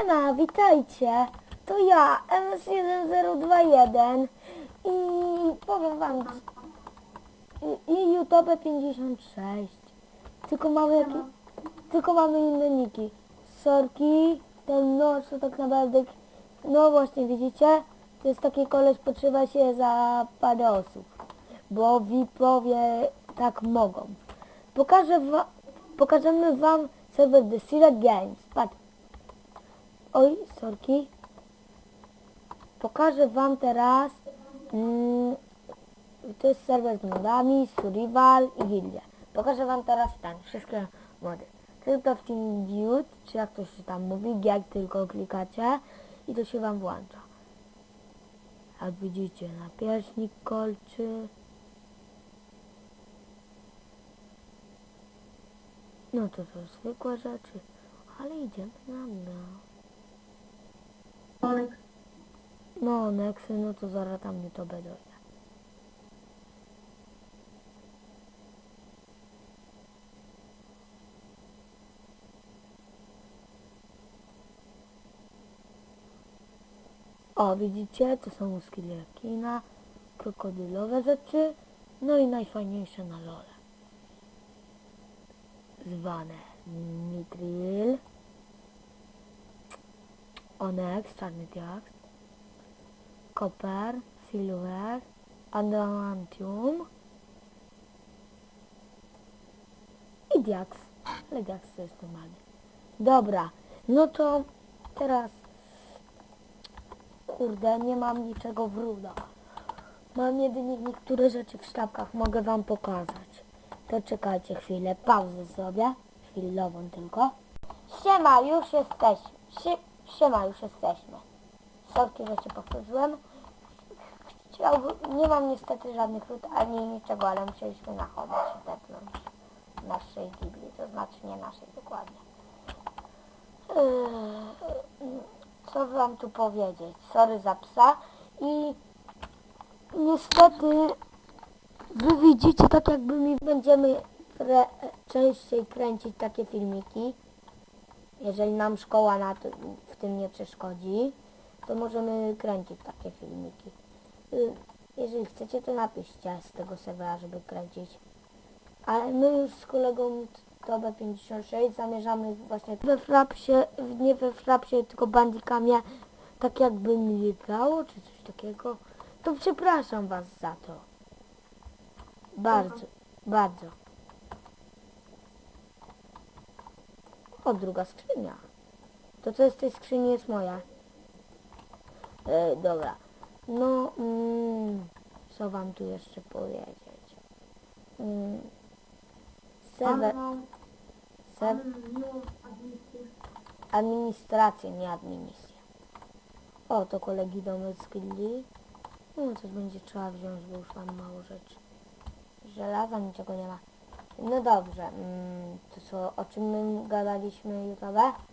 Siema, witajcie. To ja, MS1021 i powiem wam i, i YouTube 56. Tylko mamy jaki, tylko mamy inne niki. Sorki, ten noż to tak naprawdę, no właśnie widzicie, to jest taki koleś, potrzeba się za parę osób, bo VIP-owie tak mogą. Pokażę wa, pokażemy wam serwer The Syra Games. Patrz. Oj, sorki. Pokażę wam teraz. Mm, to jest serwer z modami, Survival i Gildia. Pokażę wam teraz ten, wszystkie mody. Tylko w Team Build, czy jak to się tam mówi, jak tylko klikacie i to się wam włącza. Jak widzicie, napierśnik kolczy. No to są zwykłe rzeczy, ale idziemy na dno. No, Nexy, no to zaraz tam nie to będzie. O, widzicie, to są skille kina, krokodylowe rzeczy, no i najfajniejsze na lole. Zwane Mitril, Onyx, czarny diaks, Koper, Silver, Adamantium i Diax. Ale Diax to jest normalny. Dobra, no to teraz kurde, nie mam niczego w rudach. Mam jedynie niektóre rzeczy w sztabkach, mogę wam pokazać. To czekajcie chwilę, pauzę sobie, chwilową tylko. Siema, już jesteśmy. Sie- Siema, już jesteśmy. Sorki, że się powtórzyłem. Chciałbym, nie mam niestety żadnych ród ani niczego, ale musieliśmy na chodę się tepnąć naszej Biblii, to znaczy nie naszej dokładnie. Yy, co wam tu powiedzieć? Sorry za psa i niestety wy widzicie tak jakby mi będziemy częściej kręcić takie filmiki. Jeżeli nam szkoła na to, tym nie przeszkodzi, to możemy kręcić takie filmiki. Y, Jeżeli chcecie, to napiszcie z tego serwera, żeby kręcić. Ale my już z kolegą TOB56 zamierzamy właśnie we frapsie, nie we frapsie, tylko bandikamie, tak jakby mi grało, czy coś takiego. To przepraszam was za to. Bardzo, bardzo. O, druga skrzynia. To co jest w tej skrzyni jest moja. E, dobra. No, mm, co wam tu jeszcze powiedzieć? Mm, administrację, nie admisję. O, to kolegi domy z gildii. No, coś będzie trzeba wziąć, bo już mam mało rzeczy. Żelaza, niczego nie ma. No dobrze, mm, to co, o czym my gadaliśmy YouTube?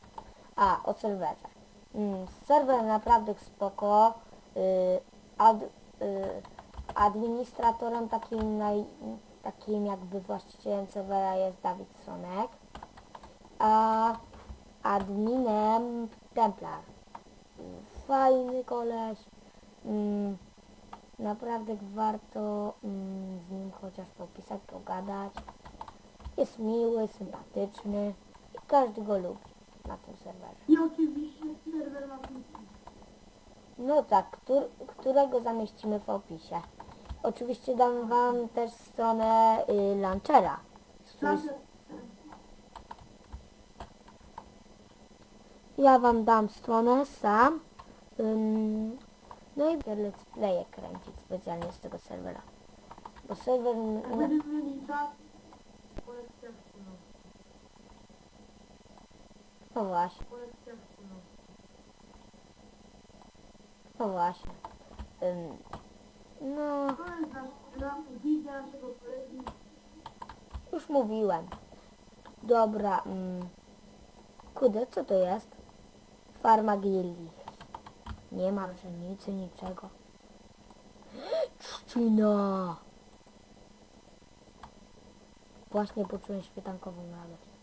A, o serwerze. Mm, serwer naprawdę spoko. Y, ad, y, administratorem takim, naj, takim jakby właścicielem serwera jest Dawid Sonek. A adminem Templar. Fajny koleś. Mm, naprawdę warto mm, z nim chociaż popisać, pogadać. Jest miły, sympatyczny i każdy go lubi na tym serwerze. I oczywiście serwer ma plusy. No tak, któr, którego zamieścimy w opisie. Oczywiście dam wam też stronę y, launchera. z której- Zawsze Ja wam dam stronę sam. Ym, no i let's playe kręcić specjalnie z tego serwera. Bo serwer... będziemy mieli czas. No właśnie, no właśnie. Ym, no, już mówiłem. Dobra. Mm, kudę, co to jest? Farma gildii. Nie ma pszenicy, niczego. Trzcina! Właśnie poczułem świetankową radość.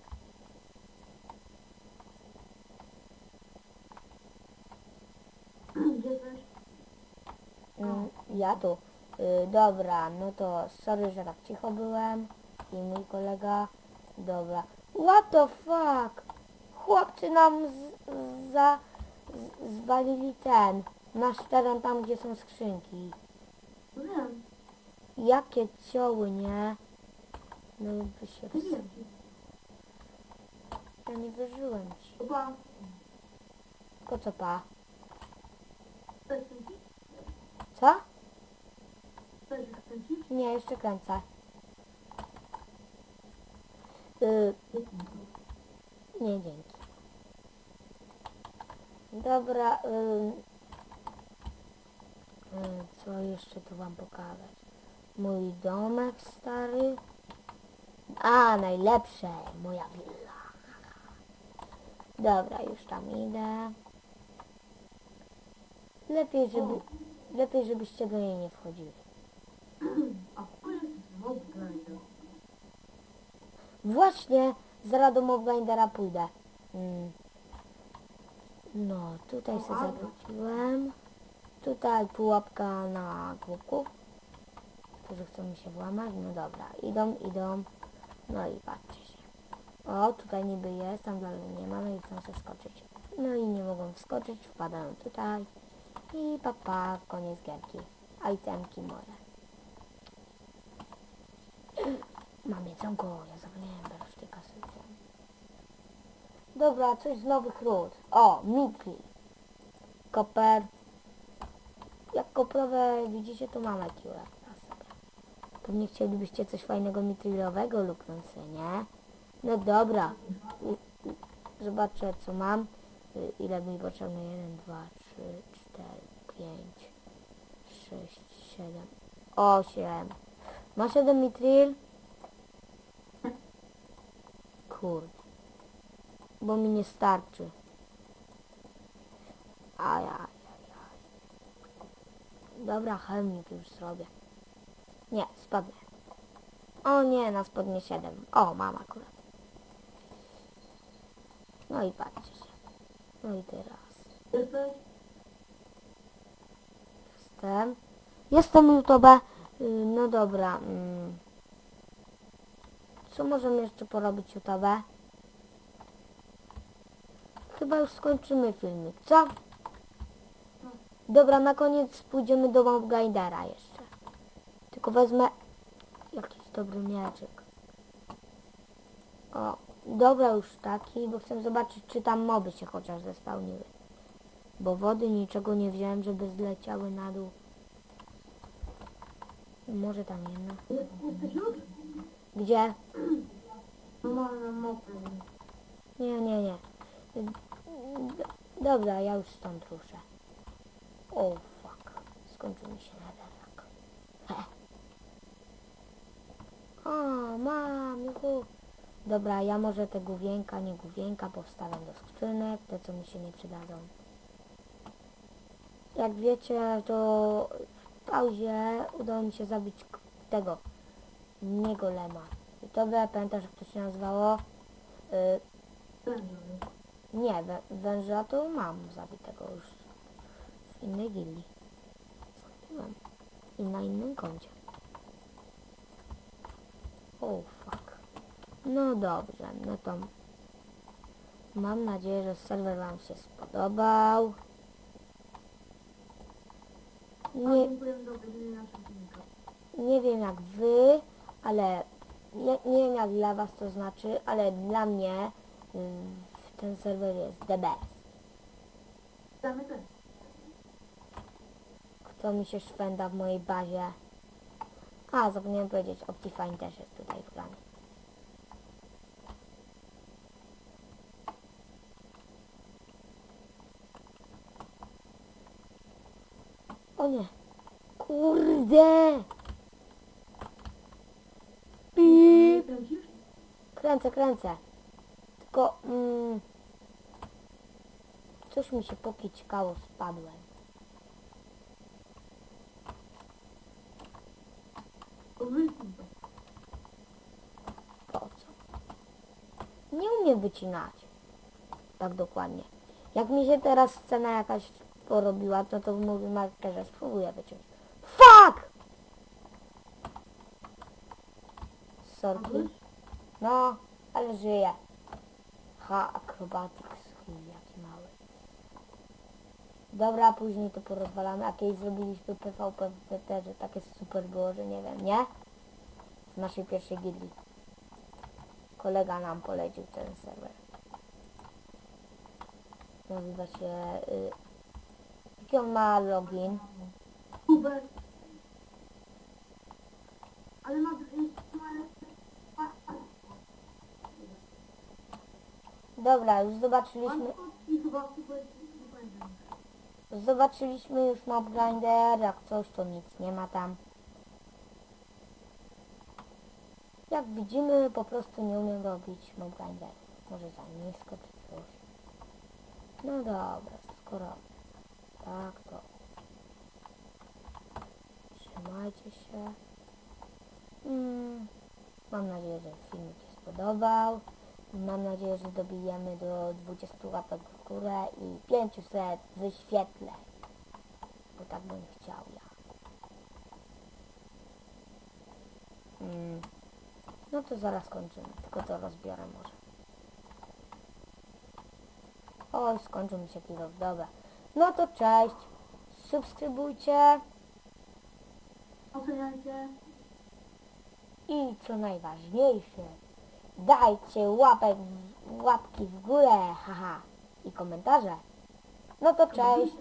Mm, ja tu. Y, dobra, no to sorry, że tak cicho byłem. I mój kolega. Dobra. What the fuck? Chłopcy nam z, za, z, zwalili ten. Nasz teren tam, gdzie są skrzynki. Wiem, Jakie cioły, nie? No by się... nie ws- wiem. Ja nie wierzyłem ci. Opa, Tylko co pa? kręcić? Co? Chcesz? Nie, jeszcze kręcę. Y, nie, dzięki. Dobra, y, y, co jeszcze tu wam pokazać? Mój domek stary. A, najlepsze, moja willa. Dobra, już tam idę. Lepiej, żeby, lepiej żebyście do niej nie wchodzili. Właśnie, zaraz do Mobgrindera pójdę. Mm. No, tutaj się zawróciłem. Tutaj pułapka na głupków, którzy chcą mi się włamać. No dobra, idą, idą. No i patrzcie się. O, tutaj niby jest, tam dalej nie ma, no i chcą się skoczyć. No i nie mogą wskoczyć, wpadają tutaj. I papa, koniec gierki. Itemki moje. Mam jedzonko, ja zapomniałem brać tej kasy. Dobra, coś z nowych ród. O, mitli. Koper. Jak koprowe widzicie, to mam IQ na sobie. Pewnie chcielibyście coś fajnego mitrilowego sobie, nie? No dobra. Zobaczę, co mam. Y, Ile mi potrzebne? 1, 2, 3, 4, 5, 6, 7, 8. Masz jeden mitril? Kurde. Bo mi nie starczy. Ajaj. Dobra, chemik już zrobię. Nie, spadnie. O nie, na spodnie 7. O, mam akurat. No i patrzcie się. No i teraz. Jestem. Jestem YouTube. No dobra. mm. Co możemy jeszcze porobić YouTube? Chyba już skończymy filmik, co? Dobra, na koniec pójdziemy do Mobgrindera jeszcze. Tylko wezmę jakiś dobry mieczyk. O, dobra już taki, bo chcę zobaczyć, czy tam moby się chociaż zespełniły. Bo wody niczego nie wziąłem, żeby zleciały na dół. Może tam już? Gdzie? Nie, nie, nie. Dobra, ja już stąd ruszę. O, fuck. Skończył mi się nederak. He. O, mam, juhu. Dobra, ja może te główienka, nie główienka powstawiam do skrzynek, te co mi się nie przydadzą. Jak wiecie, to w pauzie udało mi się zabić tego, nie golema. I to by, pamiętasz jak to się nazywało? Y, nie, wę- węża to mam zabitego już w innej gildii. Zabiłem. I na innym koncie. O fuck. No dobrze, no to mam nadzieję, że serwer Wam się spodobał. Nie, nie wiem jak Wy, ale nie, nie wiem jak dla Was to znaczy, ale dla mnie y, ten serwer jest the best. Kto mi się szwenda w mojej bazie? A, zapomniałem powiedzieć, Optifine też jest tutaj w granie. O nie! Kurde! Pip! Kręcę, kręcę. Tylko, mm, coś mi się pokićkało, spadłem. Po co? Nie umiem wycinać. Tak dokładnie. Jak mi się teraz scena jakaś porobiła, no to mówi Marka, że spróbuję wyciąć. Fuck! Sorki. No, ale żyje. Ha, acrobatics skill, jaki mały. Dobra, później to porozwalamy. A kiedyś zrobiliśmy PvP w PT, że takie super było, że nie wiem, nie? W naszej pierwszej gildii. Kolega nam polecił ten serwer. Nazywa się... Y, on ma login? Ale ma... Dobra, już zobaczyliśmy... Zobaczyliśmy już mob grinder, jak coś to nic nie ma tam. Jak widzimy, po prostu nie umiem robić mob grinder. Może za nisko czy coś. No dobra, skoro tak to trzymajcie się. Mm, mam nadzieję, że filmik się spodobał. Mam nadzieję, że dobijemy do 20 łapek w górę i 500 wyświetleń. Bo tak bym chciał ja. Mm. No to zaraz kończymy, tylko to rozbiorę może. Oj, skończył mi się kilo, dobra. No to cześć, subskrybujcie Oceniajcie. i co najważniejsze, dajcie łapek, w- łapki w górę, haha, i komentarze. No to cześć.